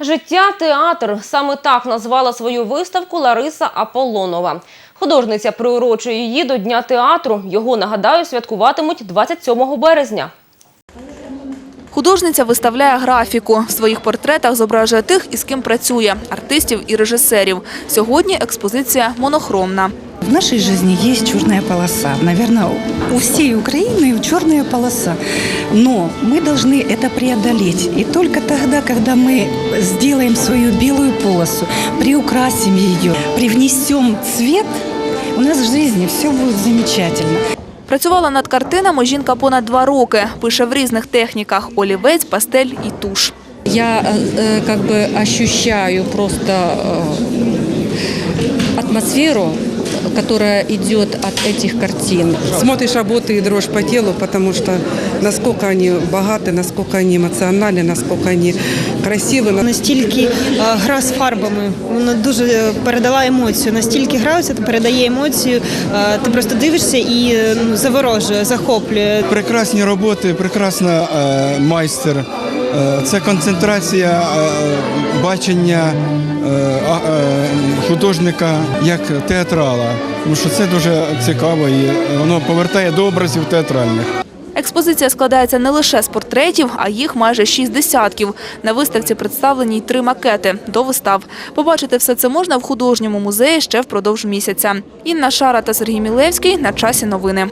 Життя театр саме так назвала свою виставку Лариса Аполлонова. Художниця приурочує її до Дня театру. Його нагадаю святкуватимуть 27 березня. Художниця виставляє графіку. В своїх портретах зображує тих, із ким працює – артистів і режисерів. Сьогодні експозиція монохромна. В нашей жизни есть черная полоса. Наверное, у всей Украины черная полоса. Но мы должны это преодолеть. И только тогда, когда мы сделаем свою белую полосу, приукрасим ее, привнесем цвет, у нас в жизни все будет замечательно. Працювала над картинами жінка понад два роки. Пише в різних техніках – олівець, пастель і туш. Я э, э, как бы ощущаю просто э, атмосферу, которая идет от этих картин. Смотришь работы и дрожь по телу, потому что насколько они богаты, насколько они эмоциональны, насколько они красивы. Настільки е, гра з фарбами, вона дуже е, передала емоцію. Настільки граються, ти передає емоцію. е, Ти просто дивишся і е, ну, заворожує, захоплює. Прекрасні роботи, прекрасна е, майстер. Е, це концентрація е, бачення е, а- е, художника як театрала. Тому що це дуже цікаво і воно повертає до образів театральних. Експозиція складається не лише з портретів, а їх майже шість десятків. На виставці представлені й три макети до вистав. Побачити все це можна в художньому музеї ще впродовж місяця. Інна Шара та Сергій Мілевський на часі новини.